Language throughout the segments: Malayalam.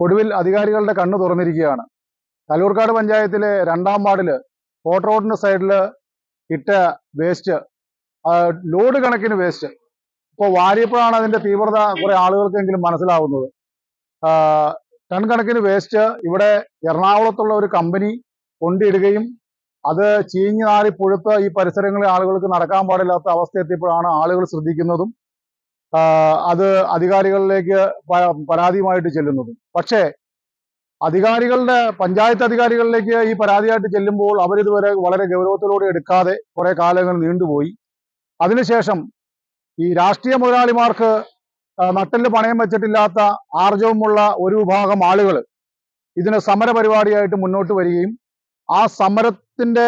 ഒടുവിൽ അധികാരികളുടെ കണ്ണു തുറന്നിരിക്കുകയാണ്. കലൂർക്കാട് പഞ്ചായത്തിലെ രണ്ടാം വാർഡിൽ കോട്ട് റോഡിന്റെ സൈഡിൽ ഇട്ട വേസ്റ്റ് ലോഡ് കണക്കിന് വേസ്റ്റ് ഇപ്പോൾ വാരിയപ്പോഴാണ് അതിന്റെ തീവ്രത കുറേ ആളുകൾക്കെങ്കിലും മനസ്സിലാവുന്നത്. ടൺ കണക്കിന് വേസ്റ്റ് ഇവിടെ എറണാകുളത്തുള്ള ഒരു കമ്പനി കൊണ്ടിടുകയും അത് ചീഞ്ഞു നാറി പുഴുത്ത് ഈ പരിസരങ്ങളിൽ ആളുകൾക്ക് നടക്കാൻ പാടില്ലാത്ത അവസ്ഥ എത്തിയപ്പോഴാണ് ആളുകൾ ശ്രദ്ധിക്കുന്നതും അത് അധികാരികളിലേക്ക് പരാതിയുമായിട്ട് ചെല്ലുന്നതും. പക്ഷേ അധികാരികളുടെ പഞ്ചായത്ത് അധികാരികളിലേക്ക് ഈ പരാതിയായിട്ട് ചെല്ലുമ്പോൾ അവരിതുവരെ വളരെ ഗൗരവത്തിലൂടെ എടുക്കാതെ കുറെ കാലങ്ങൾ നീണ്ടുപോയി. അതിനുശേഷം ഈ രാഷ്ട്രീയ മുതലാളിമാർക്ക് നട്ടൽ പണയം വെച്ചിട്ടില്ലാത്ത ആർജവുമുള്ള ഒരു വിഭാഗം ആളുകൾ ഇതിന് സമര പരിപാടിയായിട്ട് മുന്നോട്ട് വരികയും ആ സമരത്തിന്റെ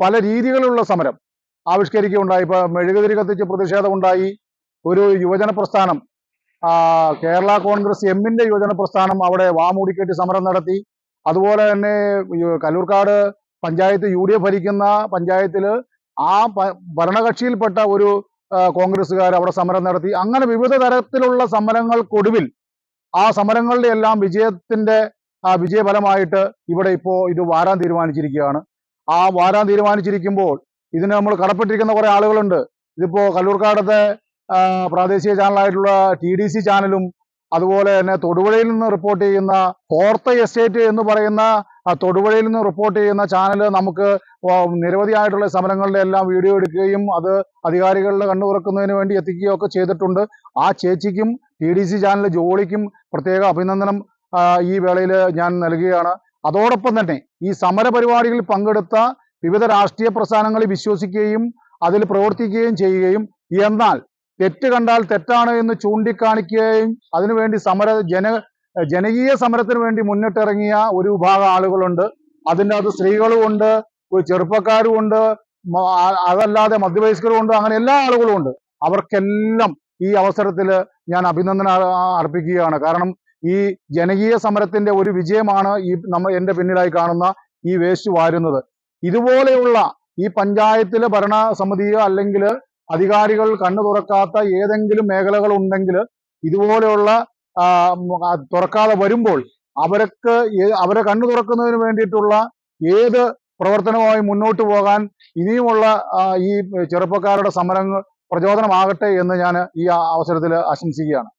പല രീതികളിലുള്ള സമരം ആവിഷ്കരിക്കുകയുണ്ടായി. ഇപ്പൊ മെഴുകുതിരി കത്തിച്ച് പ്രതിഷേധമുണ്ടായി. ഒരു യുവജന പ്രസ്ഥാനം. കേരള കോൺഗ്രസ് എമ്മിന്റെ യുവജന പ്രസ്ഥാനം അവിടെ വാമൂടിക്കെട്ടി സമരം നടത്തി. അതുപോലെ തന്നെ Kalloorkad panchayat U D F ഭരിക്കുന്ന പഞ്ചായത്തിൽ ആ ഭരണകക്ഷിയിൽപ്പെട്ട ഒരു കോൺഗ്രസ്സുകാർ അവിടെ സമരം നടത്തി. അങ്ങനെ വിവിധ തരത്തിലുള്ള സമരങ്ങൾക്കൊടുവിൽ ആ സമരങ്ങളുടെ എല്ലാം വിജയത്തിന്റെ ആ വിജയഫലമായിട്ട് ഇവിടെ ഇപ്പോ ഇത് വാരാൻ തീരുമാനിച്ചിരിക്കുകയാണ്. ആ വാരാൻ തീരുമാനിച്ചിരിക്കുമ്പോൾ ഇതിന് നമ്മൾ കടപ്പെട്ടിരിക്കുന്ന കുറെ ആളുകളുണ്ട്. ഇതിപ്പോ കല്ലൂർക്കാടത്തെ പ്രാദേശിക ചാനലായിട്ടുള്ള ടി ഡി സി ചാനലും അതുപോലെ തന്നെ തൊടുപുഴയിൽ നിന്ന് റിപ്പോർട്ട് ചെയ്യുന്ന ഫോർത്ത് എസ്റ്റേറ്റ് എന്ന് പറയുന്ന തൊടുപുഴയിൽ നിന്ന് റിപ്പോർട്ട് ചെയ്യുന്ന ചാനൽ നമുക്ക് നിരവധിയായിട്ടുള്ള സമരങ്ങളുടെ എല്ലാം വീഡിയോ എടുക്കുകയും അത് അധികാരികളുടെ കണ്ണു തുറക്കുന്നതിന് വേണ്ടി എത്തിക്കുകയും ഒക്കെ ചെയ്തിട്ടുണ്ട്. ആ ചേച്ചിക്കും ടി ഡി സി ചാനൽ ജോളിക്കും പ്രത്യേക അഭിനന്ദനം ഈ വേളയിൽ ഞാൻ നൽകുകയാണ്. അതോടൊപ്പം തന്നെ ഈ സമര പരിപാടികളിൽ പങ്കെടുത്ത വിവിധ രാഷ്ട്രീയ പ്രസ്ഥാനങ്ങളിൽ വിശ്വസിക്കുകയും അതിൽ പ്രവർത്തിക്കുകയും ചെയ്യുകയും എന്നാൽ തെറ്റ് കണ്ടാൽ തെറ്റാണ് എന്ന് ചൂണ്ടിക്കാണിക്കുകയും അതിനുവേണ്ടി സമര ജന ജനകീയ സമരത്തിന് വേണ്ടി മുന്നിട്ടിറങ്ങിയ ഒരു വിഭാഗം ആളുകളുണ്ട്. അതിന്റെ അത് സ്ത്രീകളും ഉണ്ട് ഒരു ചെറുപ്പക്കാരും ഉണ്ട് അതല്ലാതെ മധ്യവയസ്കരും ഉണ്ട് അങ്ങനെ എല്ലാ ആളുകളുമുണ്ട് അവർക്കെല്ലാം ഈ അവസരത്തിൽ ഞാൻ അഭിനന്ദനം അർപ്പിക്കുകയാണ്. കാരണം ഈ ജനകീയ സമരത്തിന്റെ ഒരു വിജയമാണ് ഈ നമ്മൾ എന്റെ പിന്നിലായി കാണുന്ന ഈ വേസ്റ്റ് വാരുന്നത്. ഇതുപോലെയുള്ള ഈ പഞ്ചായത്തിലെ ഭരണസമിതിയോ അല്ലെങ്കിൽ അധികാരികൾ കണ്ണു തുറക്കാത്ത ഏതെങ്കിലും മേഖലകൾ ഉണ്ടെങ്കിൽ ഇതുപോലെയുള്ള തുറക്കാതെ വരുമ്പോൾ അവർക്ക് അവരെ കണ്ണു തുറക്കുന്നതിന് വേണ്ടിയിട്ടുള്ള ഏത് പ്രവർത്തനവുമായി മുന്നോട്ട് പോകാൻ ഇനിയുമുള്ള ഈ ചെറുപ്പക്കാരുടെ സമരങ്ങൾ പ്രചോദനമാകട്ടെ എന്ന് ഞാൻ ഈ അവസരത്തിൽ ആശംസിക്കുകയാണ്.